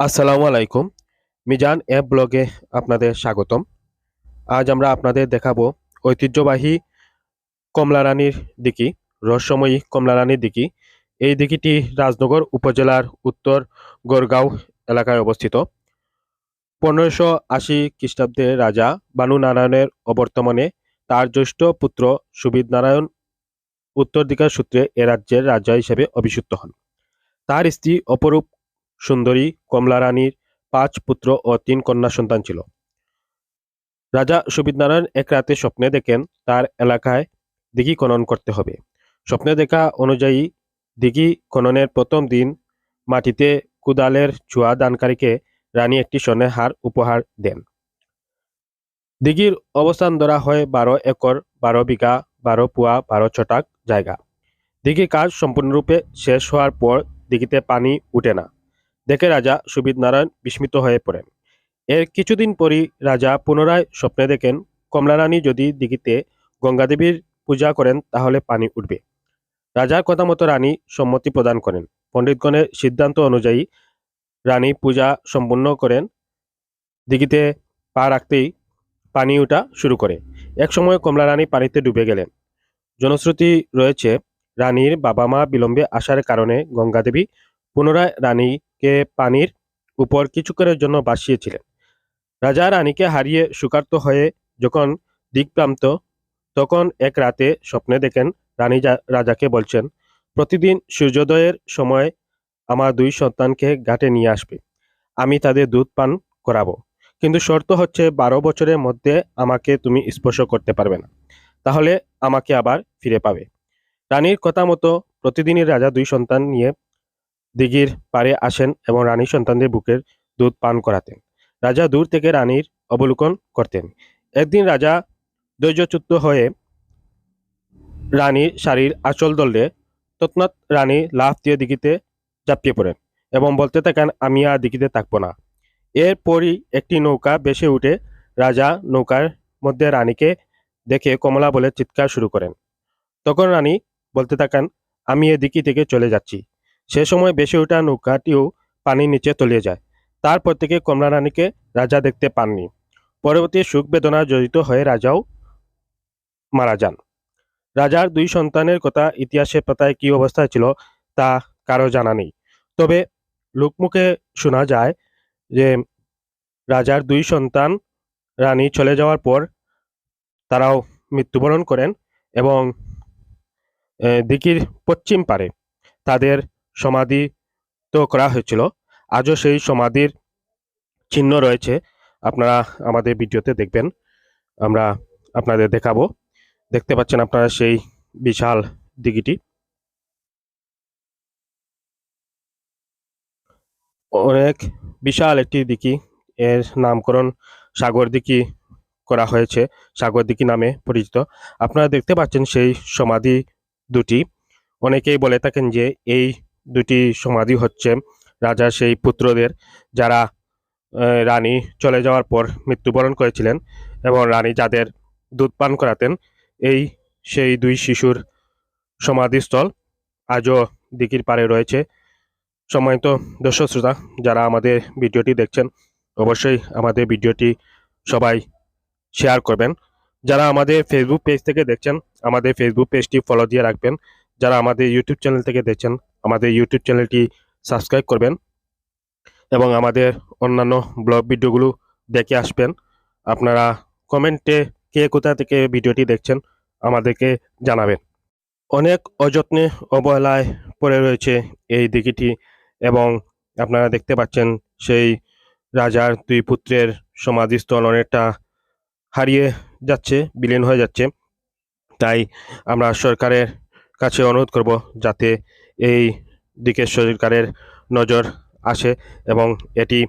আসসালামু আলাইকুম। মিজান অ্যাপ ব্লগে আপনাদের স্বাগতম। আজ আমরা আপনাদের দেখাবো ঐতিহ্যবাহী কমলারানীর দিকি রহস্যময়ী কমলারানীর দিকি এই দিকিটি রাজনগর উপজেলার উত্তর গড়গাঁও এলাকায় অবস্থিত। পনেরোশো আশি খ্রিস্টাব্দে রাজা বানু নারায়ণের অবর্তমানে তার জ্যৈষ্ঠ পুত্র সুবিদ নারায়ণ উত্তরাধিকার সূত্রে এ রাজ্যের রাজা হিসেবে অভিষিক্ত হন। তার স্ত্রী অপরূপ সুন্দরী, কমলা রানীর পাঁচ পুত্র ও তিন কন্যা সন্তান ছিল। রাজা সুবিদনারায়ণ এক রাতে স্বপ্নে দেখেন তার এলাকায় দিঘি খনন করতে হবে। স্বপ্নে দেখা অনুযায়ী দিঘি খননের প্রথম দিন মাটিতে কুদালের চুয়া দানকারীকে রানী একটি স্বর্ণের হার উপহার দেন। দিঘির অবস্থান ধরা হয় বারো একর, বারো বিঘা, বারো পুয়া, বারো ছটাক জায়গা। দিঘির কাজ সম্পূর্ণরূপে শেষ হওয়ার পর দিঘিতে পানি উঠে না। দেখে রাজা সুবিদ নারায়ণ বিস্মিত হয়ে পড়েন। এর কিছুদিন পরই রাজা পুনরায় স্বপ্নে দেখেন, কমলারানী যদি দিঘিতে গঙ্গাদেবীর পূজা করেন, তাহলে পানি উঠবে। রাজার কথা মতো রানী সম্মতি প্রদান করেন। পণ্ডিতগণের সিদ্ধান্ত অনুযায়ী রানী পূজা সম্পূর্ণ করেন। দিঘিতে পা রাখতেই পানি ওঠা শুরু করে। এক সময় কমলা রানী পানিতে ডুবে গেলেন। জনশ্রুতি রয়েছে, রানীর বাবা মা বিলম্বে আসার কারণে গঙ্গাদেবী পুনরায় রানীকে পানির উপর কিছুক্ষণের জন্য বাসিয়েছিলেন রাজা রানীকে হারিয়ে সুকার্ত হয়ে যখন দিকপ্রান্ত তখন এক রাতে স্বপ্নে দেখেন রানী রাজাকে বলছেন, প্রতিদিন সূর্যোদয়ের সময় আমার দুই সন্তানকে ঘাটে নিয়ে আসবে। আমি তাদের দুধ পান করাবো। কিন্তু শর্ত হচ্ছে বারো বছরের মধ্যে আমাকে তুমি স্পর্শ করতে পারবে না। তাহলে আমাকে আবার ফিরে পাবে। রানীর কথা মতো প্রতিদিনই রাজা দুই সন্তান নিয়ে দিঘির পাড়ে আসেন এবং রানীর সন্তানদের বুকের দুধ পান করাতেন। রাজা দূর থেকে রানীর অবলোকন করতেন। একদিন রাজা ধৈর্যচ্যুত হয়ে রানীর শাড়ির আঁচল দলে তৎনাৎ রানী লাফ দিয়ে দিঘিতে ঝাঁপিয়ে পড়েন এবং বলতে থাকেন, আমি আর দিঘিতে থাকব না। এরপরই একটি নৌকা ভেসে উঠে রাজা নৌকার মধ্যে রানীকে দেখে কমলা বলে চিৎকার শুরু করেন। তখন রানী বলতে থাকেন, আমি এ দিকি থেকে চলে যাচ্ছি। সে সময় বেশি ওঠা নৌকাটিও পানির নিচে তলিয়ে যায়। তারপর থেকে কমলা রানীকে রাজা দেখতে পাননি। পরবর্তী সুখ বেদনা জড়িত হয়ে রাজাও মারা যান। রাজার দুই সন্তানের কথা ইতিহাসের পাতায় কি অবস্থায় ছিল তা কারও জানা নেই। তবে লোকমুখে শোনা যায় যে রাজার দুই সন্তান রানী চলে যাওয়ার পর তারাও মৃত্যুবরণ করেন এবং দিকির পশ্চিম পারে তাদের সমাধি তো করা হয়েছিল। আজও সেই সমাধির চিহ্ন রয়েছে। আপনারা আমাদের ভিডিওতে দেখবেন। আমরা আপনাদের দেখাবো। দেখতে পাচ্ছেন আপনারা সেই বিশাল দিঘিটি। অনেক বিশাল একটি দিঘি। এর নামকরণ সাগর দিঘি করা হয়েছে। সাগর দিঘি নামে পরিচিত। আপনারা দেখতে পাচ্ছেন সেই সমাধি দুটি। অনেকেই বলে থাকেন যে এই দুটি সমাধি হচ্ছে রাজার সেই পুত্রদের যারা রানী চলে যাওয়ার পর মৃত্যুবরণ করেছিলেন এবং রানী যাদের দুধ পান করাতেন, এই সেই দুই শিশুর সমাধিস্থল আজও দিঘির পাড়ে রয়েছে। সম্মানিত দর্শক শ্রোতা, যারা আমাদের ভিডিওটি দেখছেন, অবশ্যই আমাদের ভিডিওটি সবাই শেয়ার করবেন। যারা আমাদের ফেসবুক পেজ থেকে দেখছেন, আমাদের ফেসবুক পেজটি ফলো দিয়ে রাখবেন। যারা আমাদের ইউটিউব চ্যানেল থেকে দেখছেন আমাদের ইউটিউব চ্যানেলটি সাবস্ক্রাইব করবেন এবং আমাদের অন্যান্য ব্লগ ভিডিওগুলো দেখে আসবেন। আপনারা কমেন্টে কে কোথা থেকে ভিডিওটি দেখছেন আমাদেরকে জানাবেন। অনেক অযত্নে অবহেলায় পড়ে রয়েছে এই দিঘিটি এবং আপনারা দেখতে পাচ্ছেন সেই রাজার দুই পুত্রের সমাধিস্থল অনেকটা হারিয়ে যাচ্ছে, বিলীন হয়ে যাচ্ছে। তাই আমরা সরকারের কাছে অনুরোধ করব যাতে এই দিকে সরকারের নজর আসে এবং এটি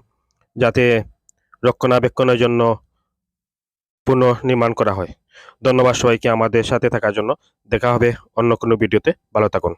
যাতে রক্ষণাবেক্ষণের জন্য পুনর্নির্মাণ করা হয়। ধন্যবাদ সবাইকে আমাদের সাথে থাকার জন্য। দেখা হবে অন্য কোনো ভিডিওতে। ভালো থাকুন।